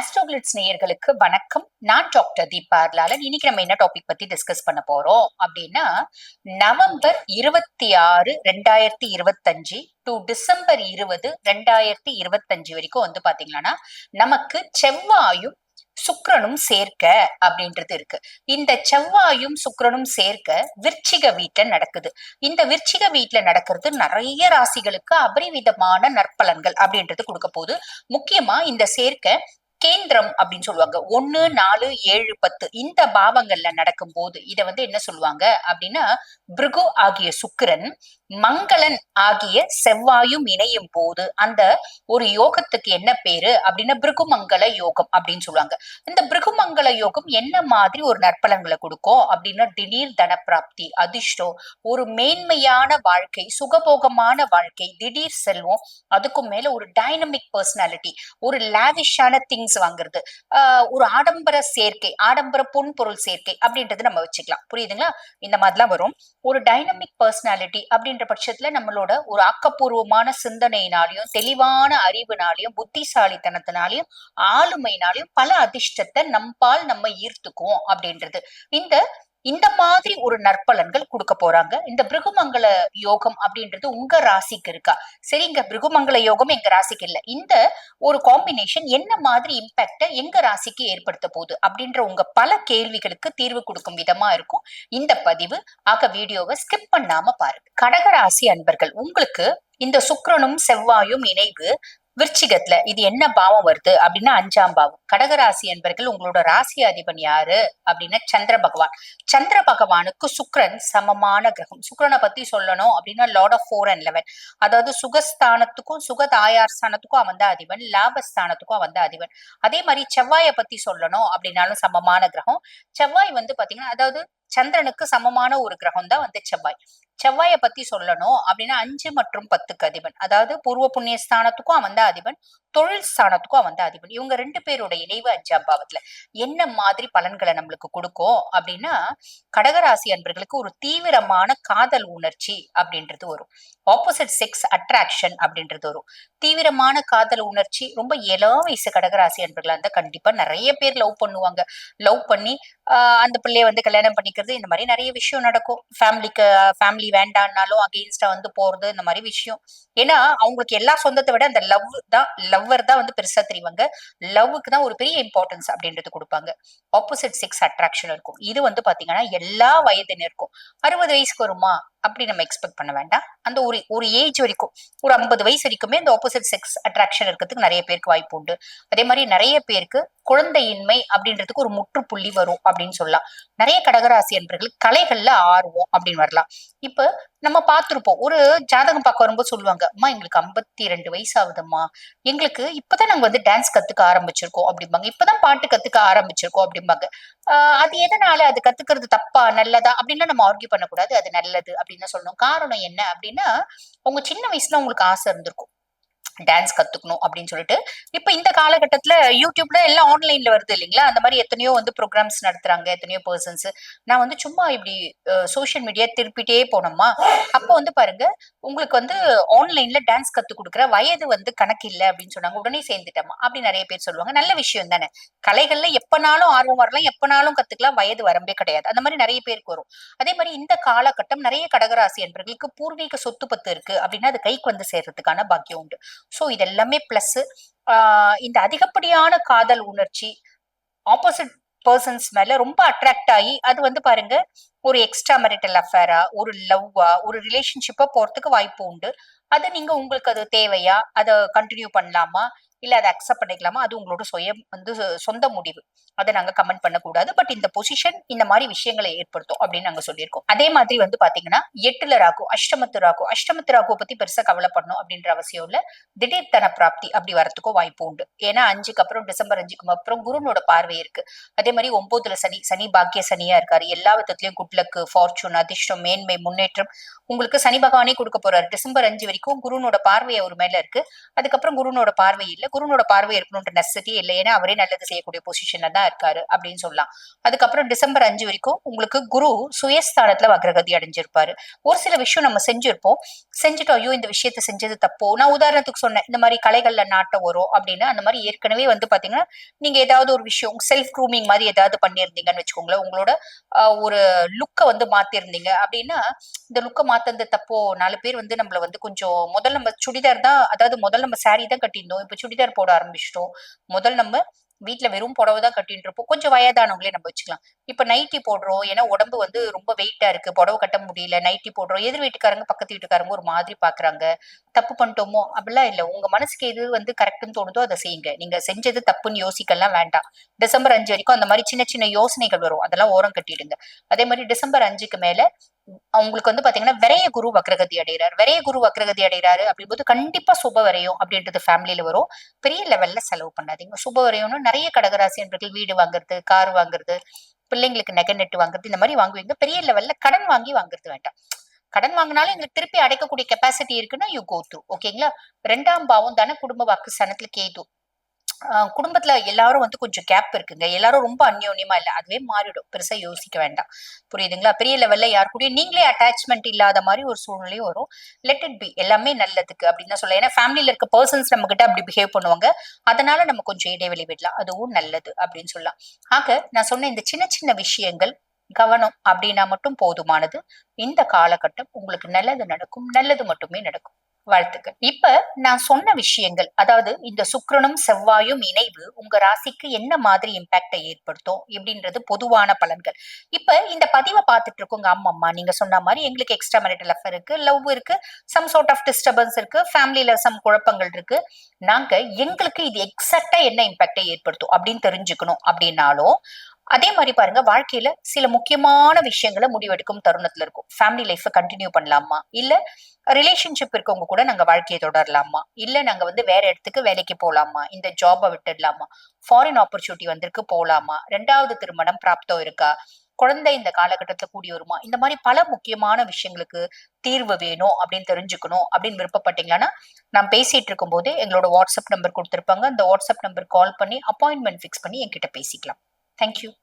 ஆஸ்ட்ரோகிளிட்ஸ் நேயர்களுக்கு வணக்கம். நான் டாக்டர் தீபா லாலன் இன்னைக்கு நம்ம என்ன டாபிக் பத்தி டிஸ்கஸ் பண்ண போறோம்? அப்படின்னா நவம்பர் இருபத்தி ஆறு ரெண்டாயிரத்தி இருபத்தஞ்சு டு டிசம்பர் இருபது ரெண்டாயிரத்தி இருபத்தஞ்சு வரைக்கும் வந்து பாத்தீங்கன்னா நமக்கு செவ்வாயும் சுக்கரனும் சேர்க்க அப்படின்றது இருக்கு. இந்த செவ்வாயும் சுக்கரனும் சேர்க்க விருச்சிக வீட்டுல நடக்குது. இந்த விருச்சிக வீட்டுல நடக்கிறது நிறைய ராசிகளுக்கு அபரிவிதமான நற்பலன்கள் அப்படின்றது கொடுக்க போகுது. முக்கியமா இந்த சேர்க்க கேந்திரம் அப்படின்னு சொல்லுவாங்க. ஒன்னு நாலு ஏழு பத்து. இந்த பாவங்கள்ல நடக்கும் போது இதை வந்து என்ன சொல்லுவாங்க அப்படின்னா பிருகு ஆகிய சுக்கிரன் மங்களன் ஆகிய செவ்வாயும் இணையும் போது அந்த ஒரு யோகத்துக்கு என்ன பேரு அப்படின்னா பிருகுமங்கல யோகம் அப்படின்னு சொல்லுவாங்க. இந்த பிருகுமங்கல யோகம் என்ன மாதிரி ஒரு நற்பலன்களை கொடுக்கும் அப்படின்னா திடீர் தனப்பிராப்தி அதிர்ஷ்டம் ஒரு மேன்மையான வாழ்க்கை சுகபோகமான வாழ்க்கை திடீர் செல்வம் அதுக்கும் மேல ஒரு டைனமிக் பர்சனாலிட்டி ஒரு லாவிஷான திங்ஸ் வாங்குறது. ஒரு ஆடம்பர சேர்க்கை ஆடம்பர பொன் பொருள் சேர்க்கை அப்படின்றது நம்ம வச்சுக்கலாம். புரியுதுங்களா? இந்த மாதிரிலாம் வரும். ஒரு டைனமிக் பர்சனாலிட்டி அப்படின்ற பட்சத்துல நம்மளோட ஒரு ஆக்கப்பூர்வமான சிந்தனையினாலையும் தெளிவான அறிவுனாலையும் புத்திசாலித்தனத்தினாலையும் ஆளுமையினாலையும் பல அதிர்ஷ்டத்தை நம்பால் நம்ம ஈர்த்துக்குவோம் அப்படின்றது. இந்த இந்த மாதிரி ஒரு நற்பலன்கள் கொடுக்க போறாங்க. இந்த பிருகுமங்கல யோகம் அப்படின்றது உங்க ராசிக்கு இருக்கா? சரிங்க பிருகுமங்கல யோகம் எங்க ராசிக்கு இல்ல. இந்த ஒரு காம்பினேஷன் என்ன மாதிரி இம்பாக்ட எங்க ராசிக்கு ஏற்படுத்த போகுது அப்படின்ற உங்க பல கேள்விகளுக்கு தீர்வு கொடுக்கும் விதமா இருக்கும். இந்த பதிவு. ஆக வீடியோவை ஸ்கிப் பண்ணாம பாருங்க. கடகராசி அன்பர்கள் உங்களுக்கு இந்த சுக்கரனும் செவ்வாயும் இணைவு. விருச்சிகத்துல இது என்ன பாவம் வருது அப்படின்னா அஞ்சாம் பாவம். கடகராசி என்பர்கள் உங்களோட ராசி அதிபன் யாரு அப்படின்னா சந்திர பகவான். சந்திர பகவானுக்கு சுக்ரன் சமமான கிரகம். சுக்கிரனை பத்தி சொல்லணும் அப்படின்னா lord of four and eleven அதாவது சுகஸ்தானத்துக்கும் சுகதாயார் ஸ்தானத்துக்கும் அவன் தான் அதிபன். லாபஸ்தானத்துக்கும் அவன் தான் அதிபன். அதே மாதிரி செவ்வாயை பத்தி சொல்லணும் அப்படின்னாலும் சமமான கிரகம். செவ்வாய் வந்து பாத்தீங்கன்னா அதாவது சந்திரனுக்கு சமமான ஒரு கிரகம் தான் வந்து செவ்வாய். செவ்வாயை பத்தி சொல்லணும் அப்படின்னா அஞ்சு மற்றும் பத்துக்கு அதிபன். அதாவது பூர்வ புண்ணிய ஸ்தானத்துக்கும் அவன் தான் அதிபன். தொழில் ஸ்தானத்துக்கும் அவன் தான் அதிபன். இவங்க ரெண்டு பேரோட இணைவு அஞ்சாம் பாவத்துல என்ன மாதிரி பலன்களை நம்மளுக்கு கொடுக்கும் அப்படின்னா கடகராசி அன்பர்களுக்கு ஒரு தீவிரமான காதல் உணர்ச்சி அப்படின்றது வரும். ஆப்போசிட் செக்ஸ் அட்ராக்ஷன் அப்படின்றது வரும். தீவிரமான காதல் உணர்ச்சி ரொம்ப இளம் வயசு கடகராசி அன்பர்களா இருந்தா கண்டிப்பா நிறைய பேர் லவ் பண்ணுவாங்க. லவ் பண்ணி ஆஹ் அந்த பிள்ளைய வந்து கல்யாணம் பண்ணிக்க பண்ணிக்கிறது இந்த மாதிரி நிறைய விஷயம் நடக்கும். ஃபேமிலிக்கு ஃபேமிலி வேண்டான்னாலும் அகெயின்ஸ்டா வந்து போறது இந்த மாதிரி விஷயம். ஏன்னா அவங்களுக்கு எல்லா சொந்தத்தை விட அந்த லவ் தான் லவ்வர் தான் வந்து பெருசா தெரிவாங்க. லவ்வுக்கு தான் ஒரு பெரிய இம்பார்ட்டன்ஸ் அப்படின்றது கொடுப்பாங்க. ஆப்போசிட் செக்ஸ் அட்ராக்ஷன் இருக்கும். இது வந்து பாத்தீங்கன்னா எல்லா வயதினருக்கும். அறுபது வயசுக்கு வருமா? அப்படி நம்ம எக்ஸ்பெக்ட் பண்ண வேண்டாம். அந்த ஒரு ஒரு ஏஜ் வரைக்கும் ஒரு ஐம்பது வயசு வரைக்குமே இந்த ஆப்போசிட் செக்ஸ் அட்ராக்ஷன் இருக்கிறதுக்கு நிறைய பேருக்கு வாய்ப்பு உண்டு. அதே மாதிரி நிறைய பேருக்கு குழந்தையின்மை அப்படின்றதுக்கு ஒரு முற்றுப்புள்ளி வரும் அப்படின்னு சொல்லலாம். நிறைய கடகராசி என்பர்கள் கலைகள்ல ஆர்வம் அப்படின்னு வரலாம். இப்ப நம்ம பார்த்துருப்போம். ஒரு ஜாதகம் பார்க்க வரும்போது சொல்லுவாங்க அம்மா எங்களுக்கு ஐம்பத்தி ரெண்டு வயசு ஆகுதும்மா எங்களுக்கு இப்பதான் நாங்க வந்து டான்ஸ் கத்துக்க ஆரம்பிச்சிருக்கோம் அப்படிம்பாங்க. இப்பதான் பாட்டு கத்துக்க ஆரம்பிச்சிருக்கோம் அப்படிம்பாங்க. ஆஹ் அது எதனால அது கத்துக்கிறது தப்பா நல்லதா அப்படின்னா நம்ம ஆர்கியூ பண்ணக்கூடாது. அது நல்லது அப்படின்னு சொல்லணும் காரணம் என்ன அப்படின்னா உங்க சின்ன வயசுல உங்களுக்கு ஆசை இருந்திருக்கும். டான்ஸ் கத்துக்கணும் அப்படின்னு சொல்லிட்டு இப்ப இந்த காலகட்டத்துல யூடியூப்ல எல்லாம் ஆன்லைன்ல வருது இல்லைங்களா? அந்த மாதிரி எத்தனையோ வந்து ப்ரோக்ராம்ஸ் நடத்துறாங்க எத்தனையோ பர்சன்ஸ் நான் வந்து சும்மா இப்படி சோசியல் மீடியா திருப்பிட்டே போனோமா? அப்போ வந்து பாருங்க உங்களுக்கு வந்து ஆன்லைன்ல டான்ஸ் கத்து கொடுக்குற வயது வந்து கணக்கு இல்லை அப்படின்னு சொன்னாங்க. உடனே சேர்ந்துட்டோமா அப்படி நிறைய பேர் சொல்லுவாங்க. நல்ல விஷயம் தானே. கலைகள்ல எப்பனாலும் ஆர்வம் வரலாம் எப்பனாலும் கத்துக்கலாம் வயது வரம்பே கிடையாது. அந்த மாதிரி நிறைய பேருக்கு வரும். அதே மாதிரி இந்த காலகட்டம் நிறைய கடகராசி என்பவர்களுக்கு பூர்வீக சொத்து பத்து இருக்கு அப்படின்னா அது கைக்கு வந்து சேர்றதுக்கான பாக்கியம் உண்டு. ஸோ இதெல்லாமே ப்ளஸ் இந்த அதிகப்படியான காதல் உணர்ச்சி ஆப்போசிட் பர்சன்ஸ் மேல ரொம்ப அட்ராக்ட் ஆகி அது வந்து பாருங்க ஒரு எக்ஸ்ட்ரா மெரிட்டல் அஃபேரா ஒரு லவ்வா ஒரு ரிலேஷன்ஷிப்பா போறதுக்கு வாய்ப்பு உண்டு. அது நீங்க உங்களுக்கு அது தேவையா? அதை கண்டினியூ பண்ணலாமா? இல்ல அதை அக்செப்ட் பண்ணிக்கலாமா? அது உங்களோட சுய வந்து சொந்த முடிவு. அதை நாங்க கமெண்ட் பண்ணக்கூடாது. பட் இந்த பொசிஷன் இந்த மாதிரி விஷயங்களை ஏற்படுத்தும் அப்படின்னு நாங்க சொல்லியிருக்கோம். அதே மாதிரி வந்து பாத்தீங்கன்னா எட்டுல ராகு அஷ்டமத்து ராகு அஷ்டமத்து ராகுவை பத்தி பெருசா கவலைப்படணும் அப்படின்ற அவசியம் இல்ல. திடீர் தன பிராப்தி அப்படி வரத்துக்கும் வாய்ப்பு உண்டு. ஏன்னா அஞ்சுக்கு அப்புறம் டிசம்பர் அஞ்சுக்கு அப்புறம் குருனோட பார்வை இருக்கு. அதே மாதிரி ஒன்பதுல சனி சனி பாக்கிய சனியா இருக்காரு. எல்லா விதத்திலயும் குட்லக்கு ஃபார்ச்சூன் அதிர்ஷ்டம் மேன்மை முன்னேற்றம். உங்களுக்கு சனி பகவானே கொடுக்க போறாரு. டிசம்பர் அஞ்சு வரைக்கும் குருனோட பார்வை அவர் மேல இருக்கு. அதுக்கப்புறம் குருனோட பார்வை இல்லை. குருனோட பார்வை இருக்கணும்ன்ற நெசசிட்டி இல்லை ஏன்னா அவரே நல்லது செய்யக்கூடிய பொசிஷன்ல தான் இருக்காரு அப்படின்னு சொல்லலாம். அதுக்கப்புறம் டிசம்பர் அஞ்சு வரைக்கும் உங்களுக்கு குரு சுயஸ்தானத்துல வக்ரகதி அடைஞ்சிருப்பாரு. ஒரு சில விஷயம் நம்ம செஞ்சிருப்போம். செஞ்சுட்டோம் ஐயோ இந்த விஷயத்த செஞ்சது தப்போ? நான் உதாரணத்துக்கு சொன்னேன் இந்த மாதிரி கலைகள்ல நாட்டம் வரும் அப்படின்னு. அந்த மாதிரி ஏற்கனவே வந்து பாத்தீங்கன்னா நீங்க ஏதாவது ஒரு விஷயம் செல்ஃப் க்ரூமிங் மாதிரி ஏதாவது பண்ணியிருந்தீங்கன்னு வச்சுக்கோங்களேன் உங்களோட ஒரு லுக்கை வந்து மாத்திருந்தீங்க அப்படின்னா இந்த லுக்கை மாத்தது தப்போ? நாலு பேர் வந்து நம்மள வந்து கொஞ்சம் முதல்ல நம்ம சுடிதார் தான் அதாவது முதல்ல நம்ம சாரி தான் கட்டியிருந்தோம். இப்ப சுடிதார் போட ஆரம்பிச்சிட்டோம். முதல் நம்ம வீட்டுல வெறும் புடவை தான் கட்டிட்டு இருப்போம். கொஞ்சம் வயதானவங்களே நம்ம வச்சுக்கலாம். இப்ப நைட்டி போடுறோம். ஏன்னா உடம்பு வந்து ரொம்ப வெயிட்டா இருக்கு. புடவை கட்ட முடியல. நைட்டி போடுறோம். எதிர் வீட்டுக்காரங்க பக்கத்து வீட்டுக்காரங்க ஒரு மாதிரி பாக்குறாங்க. தப்பு பண்ணிட்டோமோ? அப்படிலாம் இல்ல. உங்க மனசுக்கு எது வந்து கரெக்ட்னு தோணுதோ அதை செய்யுங்க. நீங்க செஞ்சது தப்புன்னு யோசிக்கலாம். வேண்டாம். டிசம்பர் அஞ்சு வரைக்கும் அந்த மாதிரி சின்ன சின்ன யோசனைகள் வரும். அதெல்லாம் ஓரம் கட்டிடுங்க. அதே மாதிரி டிசம்பர் அஞ்சுக்கு மேல அவங்களுக்கு வந்து பாத்தீங்கன்னா விரைய குரு வக்ரகதி அடைகிறார். விரைய குரு வக்ரகதி அடைகிறாரு அப்படிங்கும்போது கண்டிப்பா சுப வரையும் அப்படின்றது ஃபேமிலியில வரும். பெரிய லெவல்ல செலவு பண்ணாதீங்க. சுப வரையும்னு நிறைய கடகராசி என்பர்கள் வீடு வாங்குறது கார் வாங்குறது பிள்ளைங்களுக்கு நெகை நெட்டு வாங்குறது இந்த மாதிரி வாங்குவீங்க. பெரிய லெவல்ல கடன் வாங்கி வாங்குறது வேண்டாம். கடன் வாங்கினாலும் எங்களுக்கு திருப்பி அடைக்கக்கூடிய கெப்பாசிட்டி இருக்குன்னா யூ கோ த்ரூ ஓகேங்களா ரெண்டாம் பாவம் தானே குடும்ப வாக்கு சனத்துல கேது. குடும்பத்துல எல்லாரும் வந்து கொஞ்சம் கேப் இருக்குங்க. எல்லாரும் ரொம்ப அந்யோன்யமா இல்ல. அதுவே மாறிடும். பெருசா யோசிக்க வேண்டாம். புரியுதுங்களா? பெரிய லெவல்ல யார் கூடயும் நீங்களே அட்டாச்மெண்ட் இல்லாத மாதிரி ஒரு சூழ்நிலையும் வரும். லெட் இட் பி எல்லாமே நல்லதுக்கு அப்படின்னு தான் சொல்ல ஏன்னா ஃபேமிலியில இருக்க பர்சன்ஸ் நம்ம கிட்ட அப்படி பிஹேவ் பண்ணுவாங்க. அதனால நம்ம கொஞ்சம் இடைவெளி விடலாம். அதுவும் நல்லது அப்படின்னு சொல்லலாம். ஆக நான் சொன்ன இந்த சின்ன சின்ன விஷயங்கள் கவனம் அப்படின்னா மட்டும் போதுமானது. இந்த காலகட்டம் உங்களுக்கு நல்லது நடக்கும். நல்லது மட்டுமே நடக்கும். வாழ்த்துக்கள். இப்ப நான் சொன்ன விஷயங்கள் அதாவது இந்த சுக்ரனும் செவ்வாயும் இணைவு உங்க ராசிக்கு என்ன மாதிரி இம்பாக்டை ஏற்படுத்தும் எப்படின்றது பொதுவான பலன்கள். இப்ப இந்த பதிவை பார்த்துட்டு இருக்கோங்க அம்மா நீங்க சொன்ன மாதிரி எங்களுக்கு எக்ஸ்ட்ரா மேரிட்டல் அஃபர் இருக்கு லவ் இருக்கு சம் சார்ட் ஆஃப் டிஸ்டர்பன்ஸ் இருக்கு ஃபேமிலியில சம் குழப்பங்கள் இருக்கு. நாங்க எங்களுக்கு இது எக்ஸாக்டா என்ன இம்பாக்டை ஏற்படுத்தும் அப்படின்னு தெரிஞ்சுக்கணும் அப்படின்னாலும் அதே மாதிரி பாருங்க வாழ்க்கையில சில முக்கியமான விஷயங்களை முடிவெடுக்கும் தருணத்துல இருக்கும். ஃபேமிலி லைஃப் கண்டினியூ பண்ணலாமா? இல்ல ரிலேஷன்ஷிப் இருக்கவங்க கூட நாங்க வாழ்க்கையை தொடரலாமா? இல்ல நாங்க வந்து வேற இடத்துக்கு வேலைக்கு போலாமா? இந்த ஜாபை விட்டுடலாமா? ஃபாரின் ஆப்பர்ச்சுனிட்டி வந்திருக்கு போலாமா? ரெண்டாவது திருமணம் பிராப்தம் இருக்கா? குழந்தை இந்த காலகட்டத்துல கூடி வருமா? இந்த மாதிரி பல முக்கியமான விஷயங்களுக்கு தீர்வு வேணும் அப்படின்னு தெரிஞ்சுக்கணும் அப்படின்னு விருப்பப்பட்டீங்கன்னா நான் பேசிட்டு இருக்கும்போது எங்களோட வாட்ஸ்அப் நம்பர் கொடுத்துருப்பாங்க. அந்த வாட்ஸ்அப் நம்பர் கால் பண்ணி அப்பாயின்மெண்ட் ஃபிக்ஸ் பண்ணி என்கிட்ட பேசிக்கலாம். தேங்க்யூ